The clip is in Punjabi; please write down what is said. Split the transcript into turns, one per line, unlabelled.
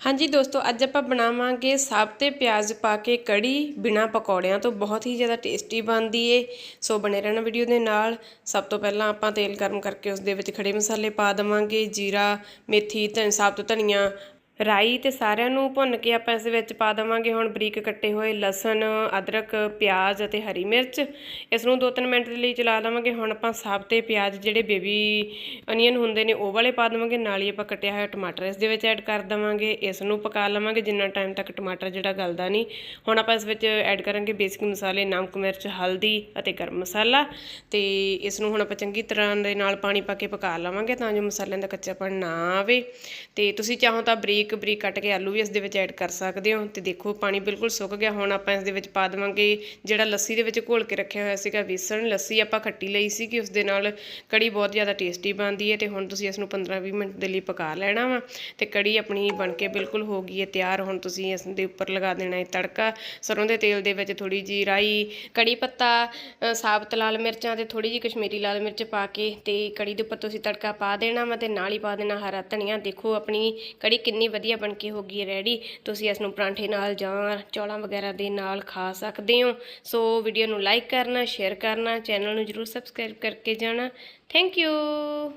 ਹਾਂਜੀ ਦੋਸਤੋ, ਅੱਜ ਆਪਾਂ ਬਣਾਵਾਂਗੇ ਸਾਬਤੇ ਪਿਆਜ਼ ਪਾ ਕੇ ਕੜੀ ਬਿਨਾ ਪਕੌੜਿਆਂ ਤੋਂ। ਬਹੁਤ ਹੀ ਜ਼ਿਆਦਾ ਟੇਸਟੀ ਬਣਦੀ ਏ। ਸੋ ਬਣੇ ਰਹਿਣਾ ਵੀਡੀਓ ਦੇ ਨਾਲ। ਸਭ ਤੋਂ ਪਹਿਲਾਂ ਆਪਾਂ ਤੇਲ ਗਰਮ ਕਰਕੇ ਉਸ ਦੇ ਵਿੱਚ ਖੜੇ ਮਸਾਲੇ ਪਾ ਦੇਵਾਂਗੇ। ਜੀਰਾ, ਮੇਥੀ, ਧਨ ਸਾਬਤ ਧਨੀਆ ਰਾਈ ਤੇ ਸਾਰਿਆਂ ਨੂੰ ਭੁੰਨ ਕੇ ਆਪਾਂ ਇਸ ਵਿੱਚ ਪਾ ਦੇਵਾਂਗੇ। ਹੁਣ ਬਰੀਕ ਕੱਟੇ ਹੋਏ ਲਸਣ, ਅਦਰਕ, ਪਿਆਜ਼ ਅਤੇ ਹਰੀ ਮਿਰਚ। ਇਸ ਨੂੰ 2-3 ਮਿੰਟ ਦੇ ਲਈ ਚਲਾ ਲਵਾਂਗੇ ਹੁਣ ਆਪਾਂ ਸਾਬਤੇ ਪਿਆਜ਼ ਜਿਹੜੇ ਬੇਬੀ ਅਨੀਅਨ ਹੁੰਦੇ ਨੇ, ਉਹ ਵਾਲੇ ਪਾ ਦੇਵਾਂਗੇ। ਨਾਲ ਹੀ ਆਪਾਂ ਕੱਟਿਆ ਹੋਇਆ ਟਮਾਟਰ ਇਸ ਦੇ ਵਿੱਚ ਐਡ ਕਰ ਦੇਵਾਂਗੇ। ਇਸ ਨੂੰ ਪਕਾ ਲਵਾਂਗੇ। ਜਿੰਨਾ ਟਾਈਮ ਤੱਕ ਟਮਾਟਰ ਜਿਹੜਾ ਗਲਦਾ ਨਹੀਂ। ਹੁਣ ਆਪਾਂ ਇਸ ਵਿੱਚ ਐਡ ਕਰਾਂਗੇ ਬੇਸਿਕ ਮਸਾਲੇ, ਨਮਕ, ਮਿਰਚ, ਹਲਦੀ ਅਤੇ ਗਰਮ ਮਸਾਲਾ। ਤੇ ਇਸ ਨੂੰ ਹੁਣ ਆਪਾਂ ਚੰਗੀ ਤਰ੍ਹਾਂ ਦੇ ਨਾਲ ਪਾਣੀ ਪਾ ਕੇ ਪਕਾ ਲਵਾਂਗੇ ਤਾਂ ਜੋ ਮਸਾਲਿਆਂ ਦਾ ਕੱਚਾਪਣ ਨਾ ਆਵੇ। ਤੇ ਤੁਸੀਂ ਚਾਹੋ ਤਾਂ ਬਰੀਕ ਬਰੀਕ ਬਰੀਕ ਕੱਟ ਕੇ ਆਲੂ ਵੀ ਇਸ ਦੇ ਵਿੱਚ ਐਡ ਕਰ ਸਕਦੇ ਹੋ ਤੇ ਦੇਖੋ ਪਾਣੀ ਬਿਲਕੁਲ ਸੁੱਕ ਗਿਆ। ਹੁਣ ਆਪਾਂ ਇਸ ਦੇ ਵਿੱਚ ਪਾ ਦੇਵਾਂਗੇ ਜਿਹੜਾ ਲੱਸੀ ਦੇ ਵਿੱਚ ਘੋਲ ਕੇ ਰੱਖਿਆ ਹੋਇਆ ਸੀਗਾ ਵੇਸਣ। ਲੱਸੀ ਆਪਾਂ ਖੱਟੀ ਲਈ ਸੀ ਕਿ ਉਸ ਦੇ ਨਾਲ ਕੜੀ ਬਹੁਤ ਜ਼ਿਆਦਾ ਟੇਸਟੀ ਬਣਦੀ ਹੈ ਤੇ ਹੁਣ ਤੁਸੀਂ ਇਸ ਨੂੰ 15-20 ਮਿੰਟ ਦੇ ਲਈ ਪਕਾ ਲੈਣਾ ਵਾ ਤੇ ਕੜੀ ਆਪਣੀ ਬਣ ਕੇ ਬਿਲਕੁਲ ਹੋ ਗਈ ਹੈ ਤਿਆਰ। ਹੁਣ ਤੁਸੀਂ ਇਸ ਦੇ ਉੱਪਰ ਲਗਾ ਦੇਣਾ ਹੈ ਤੜਕਾ। ਸਰੋਂ ਦੇ ਤੇਲ ਦੇ ਵਿੱਚ ਥੋੜੀ ਜੀ ਰਾਈ, ਕੜੀ ਪੱਤਾ ਸਾਬਤ ਲਾਲ ਮਿਰਚਾਂ ਤੇ ਥੋੜੀ ਜੀ ਕਸ਼ਮੀਰੀ ਲਾਲ ਮਿਰਚ ਪਾ ਕੇ ਤੇ ਕੜੀ ਦੇ ਉੱਪਰ ਤੁਸੀਂ ਤੜਕਾ ਪਾ ਦੇਣਾ ਵਾ ਤੇ ਨਾਲ ਹੀ ਪਾ ਦੇਣਾ ਹਰਾ ਧਨੀਆ। ਦੇਖੋ ਆਪਣੀ ਕੜੀ ਕਿੰਨੀ ਵਧੀਆ ਬਣ ਕੇ ਹੋ ਗਈ ਹੈ ਰੈਡੀ ਤੁਸੀਂ ਇਸ ਨੂੰ ਪਰਾਂਠੇ ਨਾਲ ਜਾਂ ਚੌਲਾਂ ਵਗੈਰਾ ਦੇ ਨਾਲ ਖਾ ਸਕਦੇ ਹੋ। ਸੋ ਵੀਡੀਓ ਨੂੰ ਲਾਈਕ ਕਰਨਾ ਸ਼ੇਅਰ ਕਰਨਾ ਚੈਨਲ ਨੂੰ ਜਰੂਰ ਸਬਸਕ੍ਰਾਈਬ ਕਰਕੇ ਜਾਣਾ। Thank you